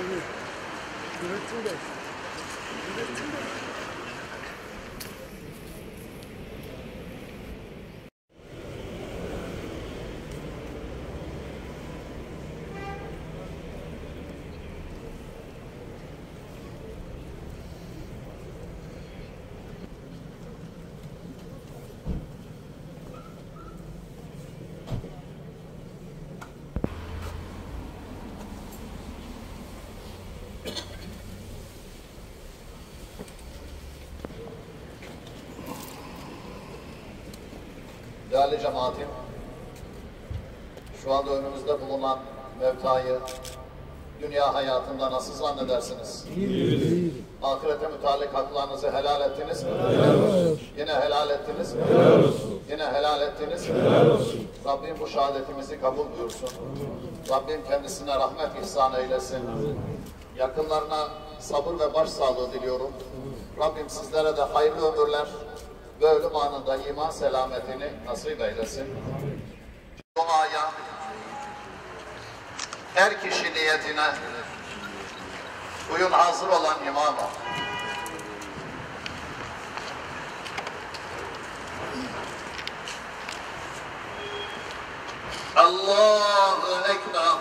你们真的，你们真的. Değerli cemaatim, şu anda önümüzde bulunan mevtayı dünya hayatında nasıl zannedersiniz? Ahirete mütalik haklarınızı helal ettiniz mi? Yine helal ettiniz mi? Yine helal ettiniz mi? Rabbim bu şehadetimizi kabul buyursun. Rabbim kendisine rahmet ihsan eylesin. Yakınlarına sabır ve başsağlığı diliyorum. Rabbim sizlere de hayırlı ömürler ve ölüm anında iman selametini nasip eylesin. Duaya her kişi niyetine bugün hazır olan imama Allahu Ekber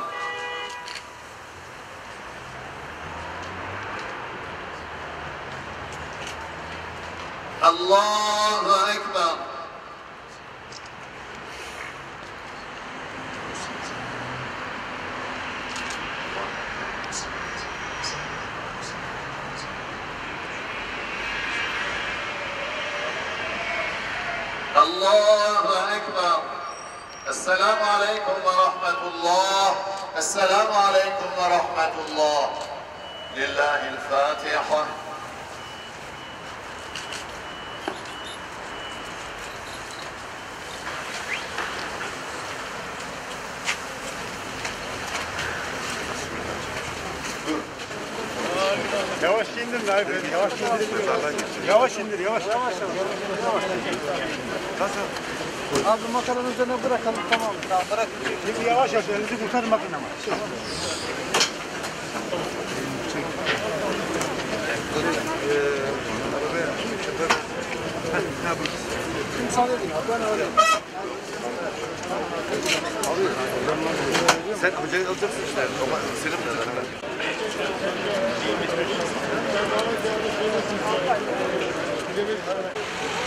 Allahu Ekber الله أكبر. السلام عليكم ورحمة الله. السلام عليكم ورحمة الله. لله الفاتحة. Yavaş indir Naif Bey, yavaş indir. Yavaş indir, yavaş. Yavaş Abi makinenin üzerine bırakalım tamam. Tamam bırak. Şimdi yavaş yavaş, elinizi kurtarın bakın ama. Sen hocayı alacaksın işte. Ama senin Thank you.